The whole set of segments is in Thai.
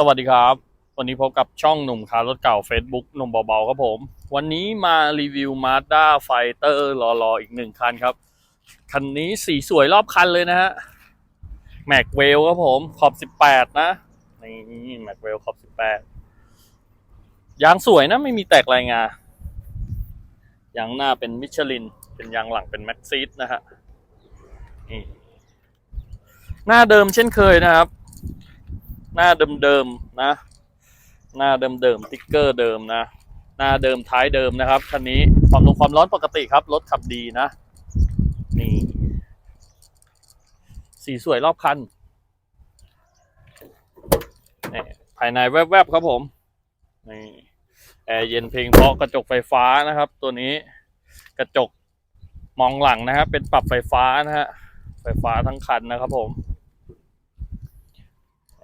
สวัสดีครับ วันนี้พบกับช่องหนุ่มคารถเก่า Facebook หนุ่มเบาๆครับผม วันนี้มารีวิว Mazda Fighter รอๆอีกหนึ่งคันครับ คันนี้สีสวยรอบคันเลยนะฮะแม็กเวลครับผมขอบ 18 นะนี่แม็กเวลขอบ 18 ยางสวยนะไม่มีแตกลายงายางหน้าเป็นมิชลิน เป็นยางหลังเป็นแม็กซีดนะฮะนี่หน้าเดิมเช่นเคยนะครับ หน้าเดิมๆนะ หน้าเดิมๆติ๊กเกอร์เดิมนะ หน้าเดิมท้ายเดิมนะครับคันนี้ความลงความร้อนปกติครับรถขับดีนะ นี่ สีสวยรอบคันนี่ภายในแวบๆครับผมนี่แอร์เย็นเพลงเพราะกระจกไฟฟ้านะครับ ตัวนี้กระจกมองหลังนะครับเป็นปรับไฟฟ้านะฮะไฟฟ้าทั้งคันนะครับผม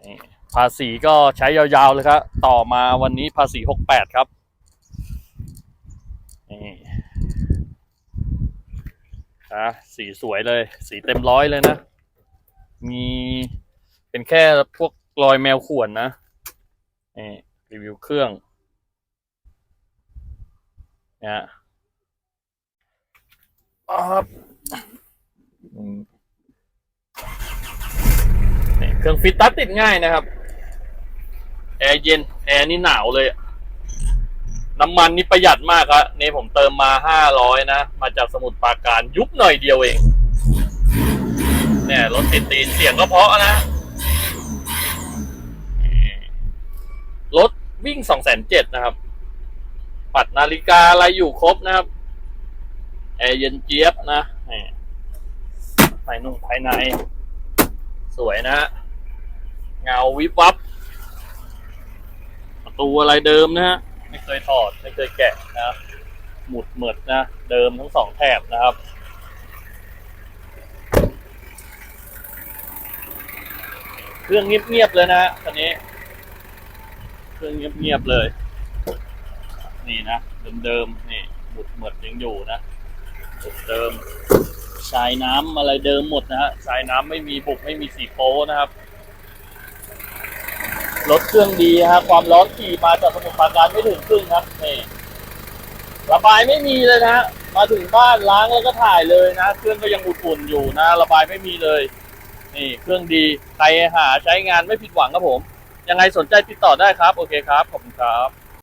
นี่ ภาษีก็ใช้ยาวๆเลยครับ ต่อมาวันนี้ภาษีหกแปดครับนี่อะสีสวยเลย สีเต็มร้อยเลยนะ มีเป็นแค่พวกรอยแมวข่วนนะนี่รีวิวเครื่องเนี่ยปั๊บนี่เครื่องฟิตตัดติดง่ายนะครับ แอร์เย็น แอร์นี่หนาวเลย น้ำมันนี่ประหยัดมากครับนี่ผมเติมมาห้าร้อยนะ มาจากสมุทรปราการยุบหน่อยเดียวเอง เนี่ยรถติดตีนเสียงก็เพราะนะ รถวิ่งสองแสนเจ็ดนะครับ ปัดนาฬิกาอะไรอยู่ครบนะครับ แอร์เย็นเจี๊ยบนะนี่ภายนุ่งภายใน สวยนะฮะเงาวิบวับ ประตูอะไรเดิมนะฮะไม่เคยถอดไม่เคยแกะนะหมุดเหมือดนะ เดิมทั้งสองแถบนะครับเครื่องเงียบๆเลยนะฮะคันนี้ เครื่องเงียบๆเลย นี่นะเดิมๆนี่หมุดเหมือดยังอยู่นะเดิมสายน้ำอะไรเดิมหมดนะฮะสายน้ำไม่มีบุกไม่มีสีโป้นะครับ รถเครื่องดีฮะความร้อนขี่มาจากสมุทรปราการไม่ถึงครึ่งครับนี่ระบายไม่มีเลยนะมาถึงบ้านล้างแล้วก็ถ่ายเลยนะ เครื่องก็ยังอุ่นๆอยู่นะ ระบายไม่มีเลย นี่ เครื่องดีใครหาใช้งานไม่ผิดหวังครับผม ยังไงสนใจติดต่อได้ครับ โอเคครับ ขอบคุณครับ